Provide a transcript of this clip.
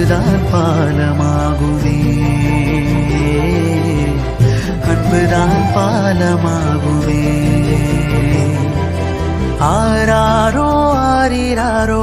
அன்புதான் பாலமாகுமே அன்புதான் பாலமாகுமே ஆராரோ ஆரிராரோ.